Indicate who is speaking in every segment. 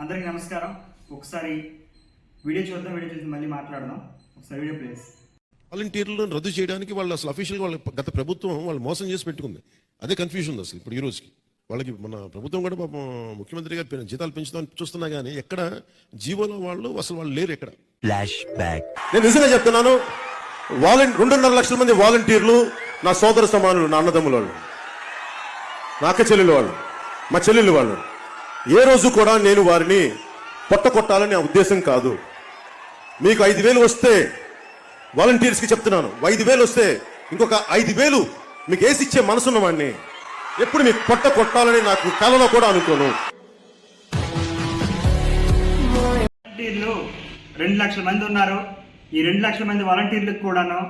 Speaker 1: అందరికీ నమస్కారం. ఒకసారి వీడియో చూద్దాం వీడియో చూసి మళ్ళీ మాట్లాడదాం. ఒకసారి వీడియో ప్లేస్.
Speaker 2: వాలంటీర్లను రద్దు చేయడానికి వాళ్ళు అసలు అఫీషియల్గా వాళ్ళ గత ప్రభుత్వం వాళ్ళు మోసం చేసి పెట్టుకుంది. అదే కన్ఫ్యూజన్ ఉంది అసలు ఇప్పుడు ఈ రోజుకి. వాళ్ళకి మన ప్రభుత్వం కూడా పాపం ముఖ్యమంత్రి గారు జీతాలు పెంచుతామని చూస్తున్నా కానీ ఎక్కడ జీవోలో వాళ్ళు అసలు వాళ్ళు లేరు ఎక్కడ.
Speaker 3: ఫ్లాష్ బ్యాక్
Speaker 2: నేను నిజంగా చెప్తున్నాను వాలంటీ రెండున్నర లక్షల మంది వాలంటీర్లు నా సోదర సమానులు నా అన్నదమ్ముల వాళ్ళు. నా అక్క చెల్లెలు వాళ్ళు మా చెల్లెలు వాళ్ళు. ఏ రోజు కూడా నేను వారిని పొట్టకొట్టాలని నా ఉద్దేశం కాదు. మీకు ఐదు వేలు వస్తే వాలంటీర్స్కి చెప్తున్నాను. ఐదు వేలు వస్తే ఇంకొక ఐదు వేలు మీకు వేసిచ్చే మనసున్న వాడిని ఎప్పుడు మీకు పొట్ట కొట్టాలని నాకు కలలో కూడా అనుకోను.
Speaker 1: వాలంటీర్లు రెండు లక్షల మంది ఉన్నారు. ఈ రెండు లక్షల మంది వాలంటీర్లకు కూడాను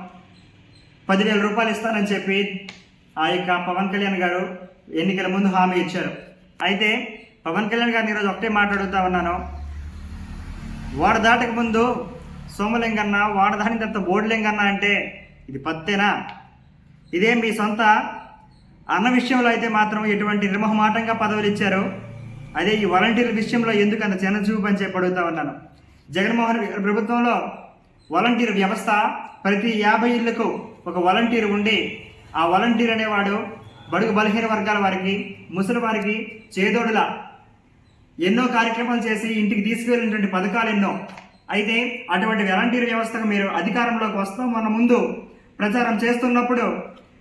Speaker 1: పదివేల రూపాయలు ఇస్తానని చెప్పి ఆ యొక్క పవన్ కళ్యాణ్ గారు ఎన్నికల ముందు హామీ ఇచ్చారు. అయితే పవన్ కళ్యాణ్ గారిని ఈరోజు ఒకటే మాట్లాడుతూ ఉన్నాను. వాడ దాటక ముందు సోమలింగన్న వాడ దాని తర్వాత బోడిలింగన్న అంటే ఇది పత్తేనా? ఇదే మీ సొంత అన్న విషయంలో అయితే మాత్రం ఎటువంటి నిర్మహమాటంగా పదవులు ఇచ్చారు. అదే ఈ వాలంటీర్ల విషయంలో ఎందుకు అంత చిన్నచూపు అని చెప్పి అడుగుతా ఉన్నాను. జగన్మోహన్ ప్రభుత్వంలో వాలంటీర్ వ్యవస్థ ప్రతి యాభై ఇళ్ళకు ఒక వాలంటీర్ ఉండి ఆ వాలంటీర్ అనేవాడు బడుగు బలహీన వర్గాల వారికి ముసలి వారికి చేదోడుల ఎన్నో కార్యక్రమాలు చేసి ఇంటికి తీసుకువెళ్ళినటువంటి పథకాలు ఎన్నో. అయితే అటువంటి వాలంటీర్ వ్యవస్థకు మీరు అధికారంలోకి వస్తాం. మన ముందు ప్రచారం చేస్తున్నప్పుడు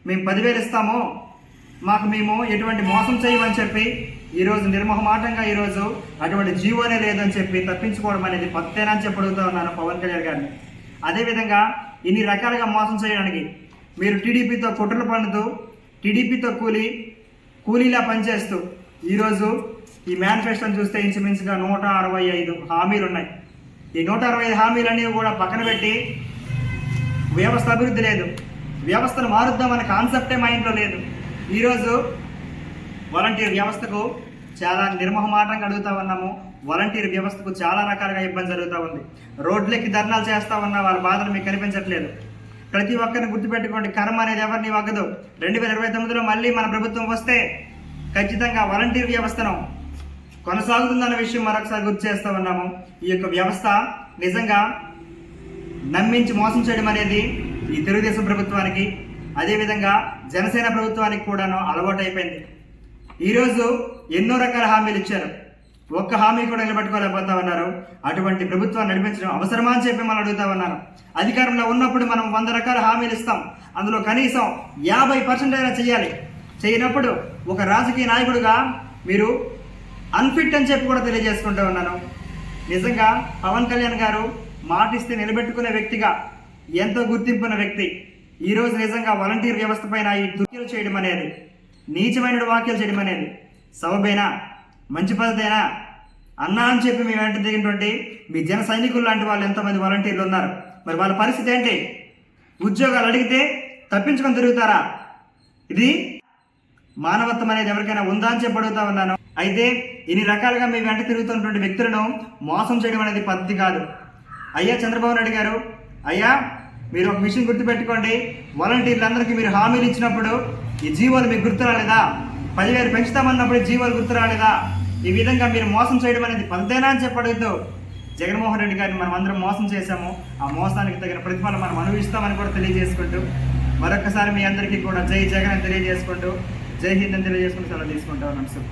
Speaker 1: మేము పదివేలు ఇస్తాము. మాకు మేము ఎటువంటి మోసం చేయమని చెప్పి ఈరోజు నిర్మోహమాటంగా ఈరోజు అటువంటి జీవోనే లేదని చెప్పి తప్పించుకోవడం అనేది పత్తేనా అని చెప్పి ఉన్నాను పవన్ కళ్యాణ్ గారిని. అదేవిధంగా ఇన్ని రకాలుగా మోసం చేయడానికి మీరు టీడీపీతో కుట్రలు పండుతూ టీడీపీతో కూలి కూలీలా పనిచేస్తూ ఈరోజు ఈ మేనిఫెస్టోని చూస్తే ఇంచుమించుగా నూట అరవై ఐదు హామీలు ఉన్నాయి. ఈ నూట అరవై ఐదు హామీలన్నీ కూడా పక్కన పెట్టి వ్యవస్థ అభివృద్ధి లేదు. వ్యవస్థను మారుద్దామనే కాన్సెప్టే మైండ్లో లేదు. ఈరోజు వాలంటీర్ వ్యవస్థకు చాలా నిర్మహమాటంగా అడుగుతా ఉన్నాము. వాలంటీర్ వ్యవస్థకు చాలా రకాలుగా ఇబ్బంది జరుగుతూ ఉంది. రోడ్లెక్కి ధర్నాలు చేస్తూ ఉన్న వాళ్ళ బాధలు మీకు కనిపించట్లేదు. ప్రతి ఒక్కరిని గుర్తుపెట్టుకోండి కర్మ అనేది ఎవరిని వగ్గదు రెండు వేల ఇరవై తొమ్మిదిలో మళ్ళీ మన ప్రభుత్వం వస్తే ఖచ్చితంగా వాలంటీర్ వ్యవస్థను కొనసాగుతుందన్న విషయం మరొకసారి గుర్తు చేస్తూ ఉన్నాము. ఈ యొక్క వ్యవస్థ నిజంగా నమ్మించి మోసం చేయడం అనేది ఈ తెలుగుదేశం ప్రభుత్వానికి అదేవిధంగా జనసేన ప్రభుత్వానికి కూడాను అలవాటు అయిపోయింది ఈరోజు ఎన్నో రకాల హామీలు ఇచ్చారు. ఒక్క హామీ కూడా నిలబెట్టుకోలేకపోతా ఉన్నారు. అటువంటి ప్రభుత్వాన్ని నడిపించడం అవసరమా అని చెప్పి మనం అడుగుతా ఉన్నాను. అధికారంలో ఉన్నప్పుడు మనం వంద రకాల హామీలు ఇస్తాం. అందులో కనీసం యాభై పర్సెంట్ అయినా చేయాలి చేయనప్పుడు ఒక రాజకీయ నాయకుడుగా మీరు అన్ఫిట్ అని చెప్పి కూడా తెలియజేసుకుంటూ ఉన్నాను. నిజంగా పవన్ కళ్యాణ్ గారు మాటిస్తే నిలబెట్టుకునే వ్యక్తిగా ఎంతో గుర్తింపున్న వ్యక్తి. ఈరోజు నిజంగా వాలంటీర్ వ్యవస్థ పైన ఈ దుఃఖ్యలు చేయడం అనేది నీచమైన వాక్యాలు చేయడం అనేది సబబేనా మంచి పద్ధతేనా అన్నా అని చెప్పి మేము వెంట దిగినటువంటి మీ జన సైనికులు లాంటి వాళ్ళు ఎంతోమంది వాలంటీర్లు ఉన్నారు. మరి వాళ్ళ పరిస్థితి ఏంటి? ఉద్యోగాలు అడిగితే తప్పించుకొని తిరుగుతారా? ఇది మానవత్వం అనేది ఎవరికైనా ఉందా అని చెప్పి అడుగుతా ఉన్నాను. అయితే ఇన్ని రకాలుగా మీ వెంట తిరుగుతున్నటువంటి వ్యక్తులను మోసం చేయడం అనేది పద్ధతి కాదు. అయ్యా చంద్రబాబు నాయుడు గారు అయ్యా మీరు ఒక విషయం గుర్తుపెట్టుకోండి. వాలంటీర్లందరికీ మీరు హామీలు ఇచ్చినప్పుడు ఈ జీవోలు మీకు గుర్తు రాలేదా? పదివేలు పెంచుతామన్నప్పుడు ఈ జీవోలు గుర్తు రాలేదా? ఈ విధంగా మీరు మోసం చేయడం అనేది పద్ధతేనా అని చెప్పి అడుగుతూ జగన్మోహన్ రెడ్డి గారిని మనం అందరం మోసం చేశాము. ఆ మోసానికి తగిన ప్రతిఫలం మనం అనుభవిస్తామని కూడా తెలియజేసుకుంటూ మరొకసారి మీ అందరికీ కూడా జై జగన్ అని తెలియజేసుకుంటూ జై హింద్ అని తెలియజేసుకుని సెలవు తీసుకుంటా ఉన్నాం సార్.